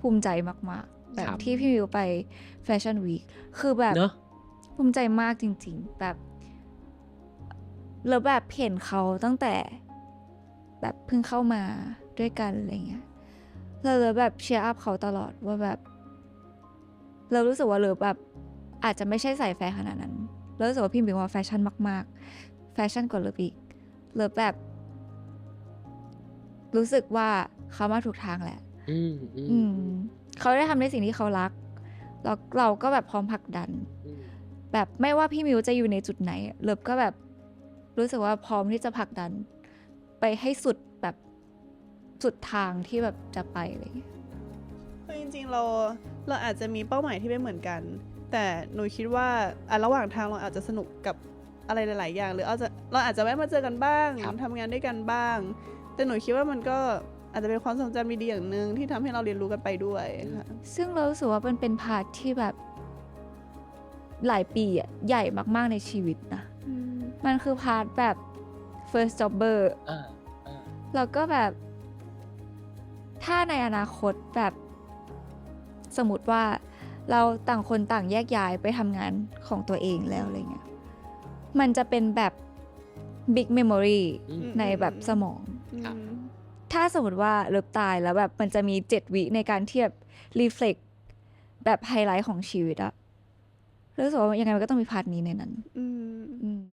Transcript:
ภูมิใจมากๆ แบบครับที่พี่มิวไปแฟชั่นวีคคือแบบเนอะภูมิใจมากจริง ๆ แบบแล้วแบบเห็นเขาตั้งแต่ แบบเพิ่งเข้ามาด้วยกันอะไรเงี้ยเราเลยแบบเชียร์อัพเขาตลอดว่าแบบ เรารู้สึกว่าเลยแบบอาจจะไม่ใช่ใส่แฟร์ขนาดนั้นเรารู้สึกว่าพี่มิวว่าแฟชั่นมากๆ แฟชั่นกว่าเลิฟอีกเลิฟแบบ รู้สึกว่าเขามาถูกทางแหละอืมอืมอืม เขาได้ทำในสิ่งที่เขารักแล้วเราก็แบบพร้อมผลักดันอืมแบบไม่ว่าพี่มิวจะอยู่ในจุดไหนเลิฟก็แบบรู้สึกว่าพร้อมที่จะผลักดัน ไปให้สุดแบบสุดทางที่แบบจะไปอะไรอย่างเงี้ยคือจริงๆเราเราอาจจะมีเป้าหมายที่ไม่เหมือนกัน แต่หนูคิดว่าอะระหว่างทางเราอาจจะสนุกกับอะไรหลาย ๆ อย่าง หรืออาจจะเราอาจจะแวะมาเจอกันบ้างครับทำงานด้วยกันบ้าง แต่หนูคิดว่ามันก็ อาจจะเป็นความทรงจำดีๆอย่างหนึ่งที่ทำให้เราเรียนรู้กันไปด้วยค่ะ ซึ่งเรารู้สึกว่ามันเป็นพาร์ทที่แบบ หลายปีอะใหญ่มากๆในชีวิตนะ มันคือพาร์ทแบบ first jobber อ่าอ่าแล้วก็แบบ ถ้าในอนาคตแบบ สมมติว่าเราต่างคนต่างแยกย้ายไปทำงานของตัวเองแล้วอะไรเงี้ย มันจะเป็นแบบ big memory อืม ในแบบสมอง ครับอืม ถ้าสมมติว่าเลิฟตายแล้วแบบมันจะมีเจ็ดวิในการเทียบรีเฟล็กแบบไฮไลท์ของชีวิตอะรู้สึกว่ายังไงมันก็ต้องมีพาร์ทนี้ในนั้น อืม